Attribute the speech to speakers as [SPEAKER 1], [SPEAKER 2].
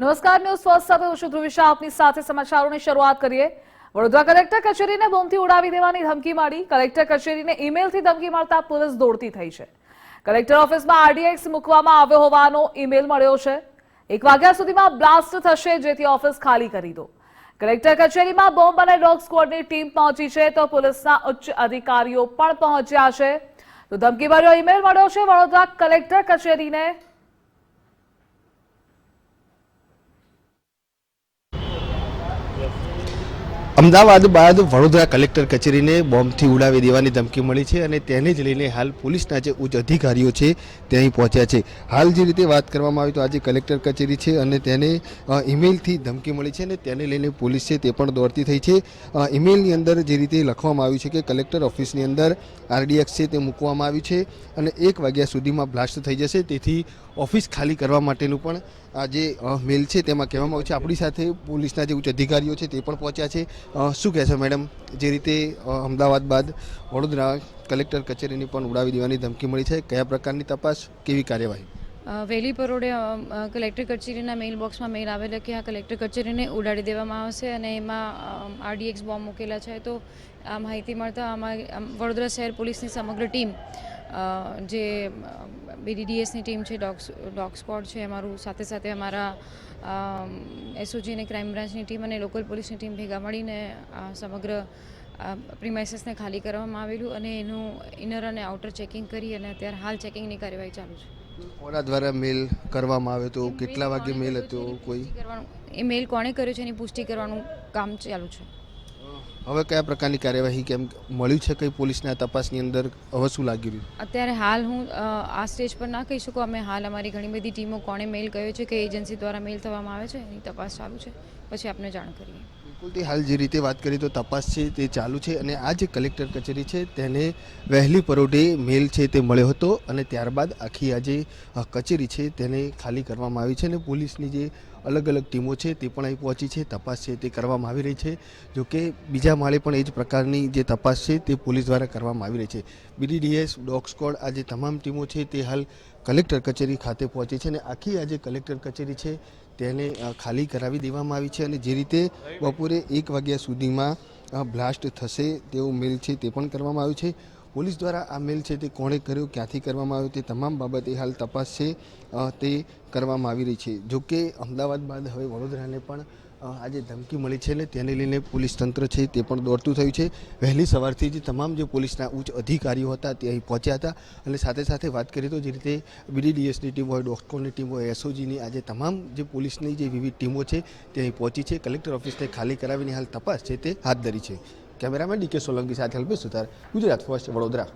[SPEAKER 1] નમસ્કાર, news first સાથે હું છું ધ્રુવિશા. આપની સાથે સમાચારોની શરૂઆત કરીએ. વડોદરા કલેક્ટર કચેરીને બોમ્બથી ઉડાવી દેવાની ધમકી મારી કલેક્ટર કચેરીને ઈમેલથી ધમકી મળતા પોલીસ દોડતી થઈ છે. કલેક્ટર ઓફિસમાં આરડીએક્સ મૂકવામાં આવ્યો હોવાનો ઈમેલ મળ્યો છે. એક વાગ્યા સુધીમાં બ્લાસ્ટ થશે, જેથી ઓફિસ ખાલી કરી દો. કલેક્ટર કચેરીમાં બોમ્બ અને ડોગ સ્કવોડની ટીમ પહોંચી છે તો પોલીસના ઉચ્ચ અધિકારીઓ પણ પહોંચ્યા છે. તો ધમકીભર્યો ઈમેલ મળ્યો છે વડોદરા કલેક્ટર કચેરીને.
[SPEAKER 2] અમદાવાદ બાદ વડોદરા કલેક્ટર કચેરીને બોમ્બથી ઉડાવી દેવાની ધમકી મળી છે અને તેને જ લઈને હાલ પોલીસના જે ઉચ્ચ અધિકારીઓ છે તે અહીં પહોંચ્યા છે. હાલ જે રીતે વાત કરવામાં આવી તો આજે કલેક્ટર કચેરી છે અને તેને ઈમેલથી ધમકી મળી છે અને તેને લઈને પોલીસ છે તે પણ દોડતી થઈ છે. ઈમેલની અંદર જે રીતે લખવામાં આવ્યું છે કે કલેક્ટર ઓફિસની અંદર આરડીએક્સ છે તે મૂકવામાં આવ્યું છે અને એક વાગ્યા સુધીમાં બ્લાસ્ટ થઈ જશે. તેથી ઓફિસ ખાલી કરવા માટેનું પણ આ જે મેલ છે તેમાં કહેવામાં આવ્યું છે. આપણી સાથે પોલીસના જે ઉચ્ચ અધિકારીઓ છે તે પણ પહોંચ્યા છે. શું કહેશો મેડમ? જે રીતે અમદાવાદ બાદ વડોદરા કલેક્ટર કચેરીની પણ ઉડાવી દેવાની ધમકી મળી છે, કયા પ્રકારની તપાસ, કેવી કાર્યવાહી?
[SPEAKER 3] વહેલી પરોડે કલેક્ટર કચેરીના મેઇલ બોક્સમાં મેઇલ આવેલો કે આ કલેક્ટર કચેરીને ઉડાડી દેવામાં આવશે અને એમાં આરડીએક્સ બોમ્બ મૂકેલા છે. તો આ માહિતી મળતા આમાં વડોદરા શહેર પોલીસની સમગ્ર ટીમ જે બીડીડીએસની ટીમ છે ડોગ ડોગ સ્કોડ છે, અમારું સાથે સાથે અમારા એસઓજી અને ક્રાઇમ બ્રાન્ચની ટીમ અને લોકલ પોલીસની ટીમ ભેગા મળીને આ સમગ્ર પ્રિમાઇસીસને ખાલી કરવામાં આવેલું અને એનું ઇનર અને આઉટર ચેકિંગ કરી અને અત્યારે હાલ ચેકિંગની કાર્યવાહી ચાલુ છે.
[SPEAKER 2] કોના દ્વારા મેલ કરવામાં આવ્યો તો કેટલા વાગે મેલ હતો? કોઈ?
[SPEAKER 3] એ મેલ કોણે કર્યો છે એની પુષ્ટિ કરવાનું કામ ચાલુ છે.
[SPEAKER 2] હવે કયા પ્રકારની કાર્યવાહી કેમ મળ્યું છે કઈ પોલીસના તપાસની અંદર? હવે શું લાગી રહ્યું?
[SPEAKER 3] અત્યારે હાલ હું આ સ્ટેજ પર ના કહી શકું. અમે હાલ અમારી ઘણી બધી ટીમો કોણે મેલ કર્યો છે કે એજન્સી દ્વારા મેલ થવામાં આવે છે એની તપાસ ચાલુ છે. પછી આપને જાણ કરીએ.
[SPEAKER 2] બિલકુલથી હાલ જે રીતે વાત કરીએ તો તપાસ છે તે ચાલુ છે અને આ જે કલેક્ટર કચેરી છે તેને વહેલી પરોઢે મેલ છે તે મળ્યો હતો અને ત્યારબાદ આખી આ જે કચેરી છે તેને ખાલી કરવામાં આવી છે અને પોલીસની જે અલગ અલગ ટીમો છે તે પણ અહીં પહોંચી છે. તપાસ છે તે કરવામાં આવી રહી છે. જોકે બીજા માળે પણ એ જ પ્રકારની જે તપાસ છે તે પોલીસ દ્વારા કરવામાં આવી રહી છે. બીડીડીએસ, ડોગ સ્કોડ આ જે તમામ ટીમો છે તે હાલ કલેક્ટર કચેરી ખાતે પહોંચી છે અને આખી આ જે કલેક્ટર કચેરી છે તેને ખાલી કરાવી દેવામાં આવી છે અને જે રીતે બપોરે એક વાગ્યા સુધીમાં બ્લાસ્ટ થશે તેવો મેલ છે તે પણ કરવામાં આવ્યું છે. પોલીસ દ્વારા આ મેલ છે તે કોણે કર્યો, ક્યાંથી કરવામાં આવ્યો, તે તમામ બાબતે હાલ તપાસ છે તે કરવામાં આવી રહી છે. જોકે અમદાવાદ બાદ હવે વડોદરાને પણ આજે ધમકી મળી છે ને તેને લઈને પોલીસ તંત્ર છે તે પણ દોડતું થયું છે. વહેલી સવારથી જ તમામ જે પોલીસના ઉચ્ચ અધિકારીઓ હતા તે અહીં પહોંચ્યા હતા અને સાથે સાથે વાત કરીએ તો જે રીતે બીડીડીએસની ટીમ હોય, ડોક્ટરની ટીમ હોય એસઓજીની આજે તમામ જે પોલીસની જે વિવિધ ટીમો છે તે અહીં પહોંચી છે. કલેક્ટર ઓફિસને ખાલી કરાવીને હાલ તપાસ છે તે હાથ ધરી છે. કેમેરામેન ડીકે સોલંકી સાથે અલ્પેશ સુથાર, ગુજરાત ફર્સ્ટ વડોદરા.